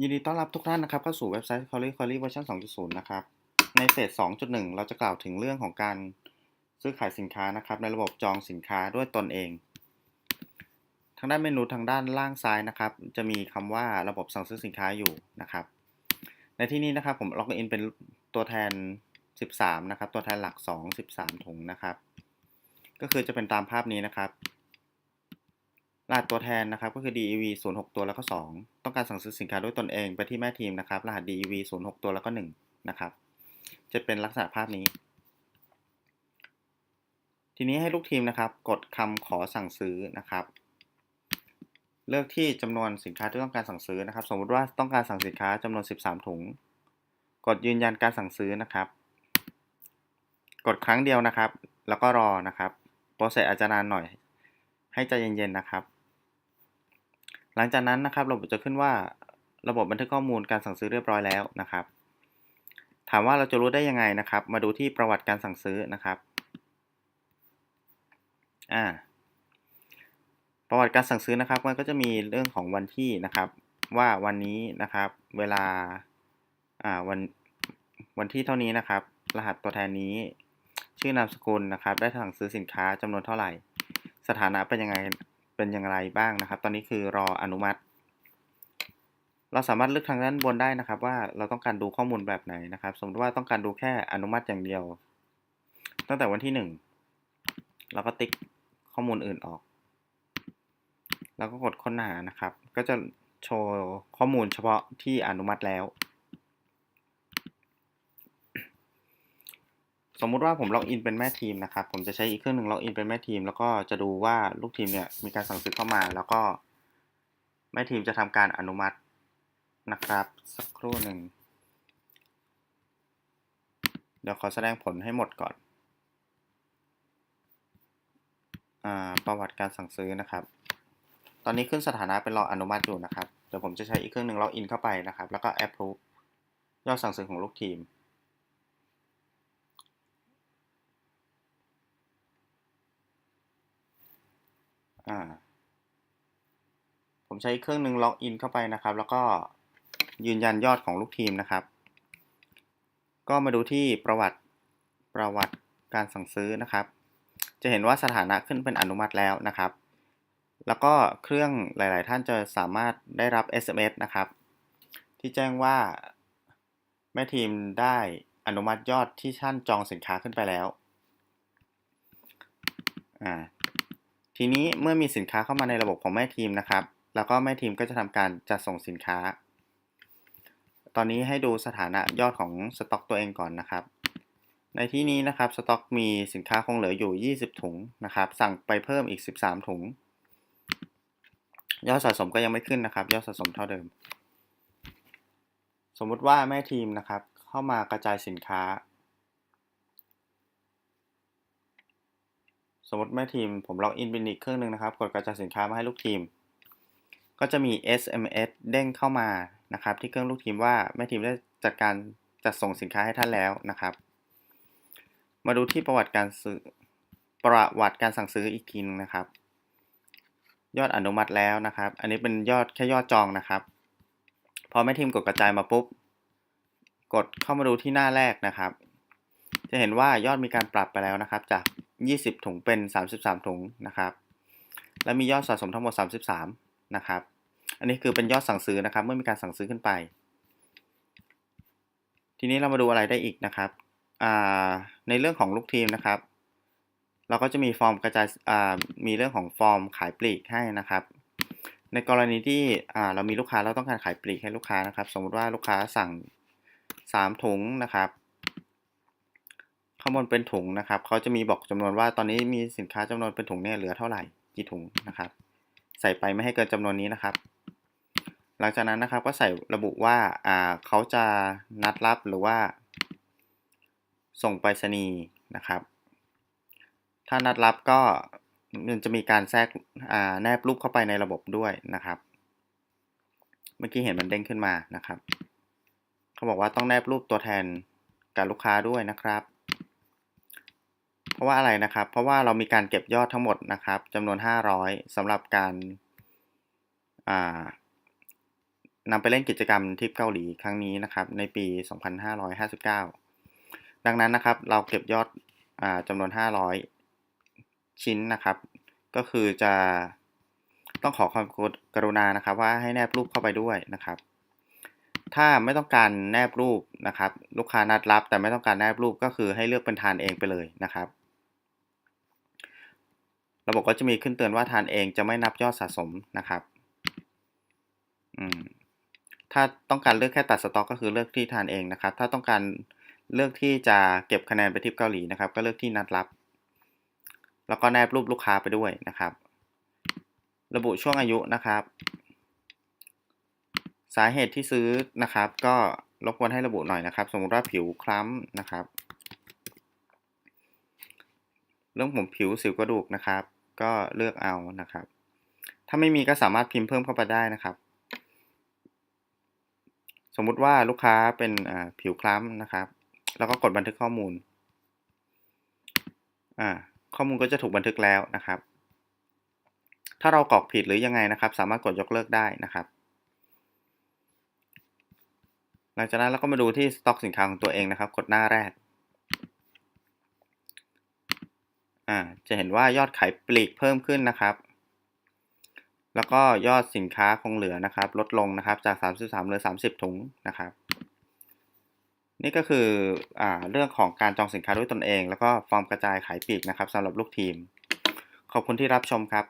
ยินดีต้อนรับทุกท่านนะครับเข้าสู่เว็บไซต์ Query Query เวอร์ชัน2.0 นะครับ ในเฟส 2.1 เราจะกล่าวถึงเรื่องของการซื้อขายสินค้านะครับ ในระบบจองสินค้าด้วยตนเอง ทางด้านเมนูทางด้านล่างซ้ายนะครับ จะมีคำว่าระบบสั่งซื้อสินค้าอยู่นะครับ ในที่นี้นะครับผมล็อกอินเป็นตัวแทน 13 นะครับ ตัวแทนหลัก 2 13ถุงนะครับ ก็คือจะเป็นตามภาพนี้นะครับ รหัสตัวแทนนะครับก็คือ DEV 06 ตัวแล้วก็ 2 ต้องการสั่งซื้อสินค้าด้วยตนเองไปที่แม่ทีมนะครับ รหัส DEV 06 ตัวแล้วก็ 1 นะครับ จะเป็นลักษณะภาพนี้ ทีนี้ให้ลูกทีมนะครับ กดคำขอสั่งซื้อนะครับ เลือกที่จำนวนสินค้าที่ต้องการสั่งซื้อนะครับ สมมุติว่าต้องการสั่งสินค้าจำนวน 13 ถุง กดยืนยันการสั่งซื้อนะครับ กดครั้งเดียวนะครับ แล้วก็รอนะครับโปรเซสอาจจะนานหน่อยให้ใจเย็นๆนะครับ หลังจากนั้นนะครับระบบจะขึ้นว่าระบบบันทึกข้อมูลการสั่งซื้อเรียบร้อยแล้วนะครับ ถามว่าเราจะรู้ได้ยังไงนะครับ มาดูที่ประวัติการสั่งซื้อนะครับอ่าประวัติการสั่งซื้อนะครับ มันก็จะมีเรื่องของวันที่นะครับ ว่าวันนี้นะครับ เวลาอ่าวันวันที่เท่านี้นะครับ รหัสตัวแทนนี้ ชื่อนามสกุลนะครับ ได้สั่งซื้อสินค้าจำนวนเท่าไหร่ สถานะเป็นยังไง เป็นอย่างไรบ้างนะครับ ตอนนี้คือรออนุมัติ เราสามารถเลือกทางด้านบนได้นะครับ ว่าเราต้องการดูข้อมูลแบบไหนนะครับ สมมติว่าต้องการดูแค่อนุมัติอย่างเดียว ตั้งแต่วันที่หนึ่งเราก็ติ๊กข้อมูลอื่นออก แล้วก็กดค้นหานะครับ ก็จะโชว์ข้อมูลเฉพาะที่อนุมัติแล้ว สมมุติว่าผมล็อกอินเป็นแม่ทีมนะครับ ผมจะใช้อีกเครื่องหนึ่งล็อกอินเป็นแม่ทีม แล้วก็จะดูว่าลูกทีมเนี่ยมีการสั่งซื้อเข้ามา แล้วก็แม่ทีมจะทำการอนุมัตินะครับ สักครู่หนึ่งเดี๋ยวขอแสดงผลให้หมดก่อนอประวัติการสั่งซื้อนะครับ ตอนนี้ขึ้นสถานะเป็นรออนุมัติอยู่นะครับ เดี๋ยวผมจะใช้อีกเครื่องหนึ่งล็อกอินเข้าไปนะครับ แล้วก็ approve ยอดสั่งซื้อของลูกทีม อ่า ผมใช้เครื่องหนึ่งล็อกอินเข้าไปนะครับ แล้วก็ยืนยันยอดของลูกทีมนะครับ ก็มาดูที่ประวัติประวัติการสั่งซื้อนะครับ จะเห็นว่าสถานะขึ้นเป็นอนุมัติแล้วนะครับ แล้วก็เครื่องหลาย ๆ ท่านจะสามารถได้รับ SMS นะครับ ที่แจ้งว่าแม่ทีมได้อนุมัติยอดที่ท่านจองสินค้าขึ้นไปแล้วอ่า ทีนี้เมื่อมีสินค้าเข้ามาในระบบของแม่ทีมนะครับ แล้วก็แม่ทีมก็จะทำการจัดส่งสินค้า ตอนนี้ให้ดูสถานะยอดของสต็อกตัวเองก่อนนะครับ ในที่นี้นะครับสต็อกมีสินค้าคงเหลืออยู่ 20 ถุงนะครับ สั่งไปเพิ่มอีก 13 ถุง ยอดสะสมก็ยังไม่ขึ้นนะครับ ยอดสะสมเท่าเดิม สมมุติว่าแม่ทีมนะครับ เข้ามากระจายสินค้า สมมติแม่ทีมผมล็อกอินเป็นอีกเครื่องหนึ่งนะครับ กดกระจายสินค้ามาให้ลูกทีม ก็จะมี SMS เด้งเข้ามานะครับ ที่เครื่องลูกทีมว่าแม่ทีมได้จัดการจัดส่งสินค้าให้ท่านแล้วนะครับ มาดูที่ประวัติการซื้อประวัติการสั่งซื้ออีกทีนึงนะครับ ยอดอนุมัติแล้วนะครับ อันนี้เป็นยอดแค่ยอดจองนะครับ พอแม่ทีมกดกระจายมาปุ๊บ กดเข้ามาดูที่หน้าแรกนะครับ จะเห็นว่ายอดมีการปรับไปแล้วนะครับ จาก 20 ถุงเป็น 33 ถุงนะครับ และมียอดสะสมทั้งหมด 33 นะครับ อันนี้คือเป็นยอดสั่งซื้อนะครับ เมื่อมีการสั่งซื้อขึ้นไป ทีนี้เรามาดูอะไรได้อีกนะครับในเรื่องของลูกทีมนะครับ เราก็จะมีฟอร์มกระจายมีเรื่องของฟอร์มขายปลีกให้นะครับ ในกรณีที่เรามีลูกค้าเราต้องการขายปลีกให้ลูกค้านะครับ สมมติว่าลูกค้าสั่ง 3 ถุงนะครับ ข้างบนเป็นถุงนะครับเขาจะมีบอกจำนวนว่าตอนนี้มีสินค้าจำนวนเป็นถุงเนี่ยเหลือเท่าไหร่กี่ถุงนะครับ ใส่ไปไม่ให้เกินจำนวนนี้นะครับ หลังจากนั้นนะครับก็ใส่ระบุว่าอ่าเขาจะนัดรับหรือว่า ส่งไปรษณีย์นะครับ ถ้านัดรับก็มันจะมีการแทรกอ่าแนบรูปเข้าไปในระบบด้วยนะครับ เมื่อกี้เห็นมันเด้งขึ้นมานะครับ เขาบอกว่าต้องแนบรูปตัวแทนกับลูกค้าด้วยนะครับ เพราะว่าอะไรนะครับ เพราะว่าเรามีการเก็บยอดทั้งหมดนะครับจำนวน 500สำหรับการนำไปเล่นกิจกรรมทริปเกาหลีครั้งนี้นะครับ ในปี 2559 ดังนั้นนะครับ เราเก็บยอดอจำนวน 500 ชิ้นนะครับ ก็คือจะต้องขอความกรุณานะครับ ว่าให้แนบรูปเข้าไปด้วยนะครับ ถ้าไม่ต้องการแนบรูปนะครับ ลูกค้านัดรับ แต่ไม่ต้องการแนบรูปก็คือให้เลือกเป็นทานเองไปเลยนะครับ ระบบก็จะมีขึ้นเตือนว่าทานเองจะไม่นับยอดสะสมนะครับถ้าต้องการเลือกแค่ตัดสต็อกก็คือเลือกที่ทานเองนะครับ ถ้าต้องการเลือกที่จะเก็บคะแนนไปทิปเกาหลีนะครับ ก็เลือกที่นัดรับ แล้วก็แนบรูปลูกค้าไปด้วยนะครับ ระบุช่วงอายุนะครับ สาเหตุที่ซื้อนะครับ ก็รบกวนให้ระบุหน่อยนะครับ สมมติว่าผิวคล้ำนะครับ เรื่องผมผิวสิวกระดูกนะครับ ก็เลือกเอานะครับ ถ้าไม่มีก็สามารถพิมพ์เพิ่มเข้าไปได้นะครับ สมมุติว่าลูกค้าเป็นผิวคล้ำนะครับ แล้วก็กดบันทึกข้อมูลอ่าข้อมูลก็จะถูกบันทึกแล้วนะครับ ถ้าเรากรอกผิดหรือยังไงนะครับ สามารถกดยกเลิกได้นะครับ หลังจากนั้นเราก็มาดูที่สต็อกสินค้าของตัวเองนะครับ กดหน้าแรก อ่าจะเห็นว่ายอดขายปลีกเพิ่มขึ้นนะครับ แล้วก็ยอดสินค้าคงเหลือนะครับ ลดลงนะครับจาก 33เหลือ 30 ถุงนะครับ นี่ก็คืออ่าเรื่องของการจองสินค้าด้วยตนเอง แล้วก็ฟอร์มกระจายขายปลีกนะครับสำหรับลูกทีม ขอบคุณที่รับชมครับ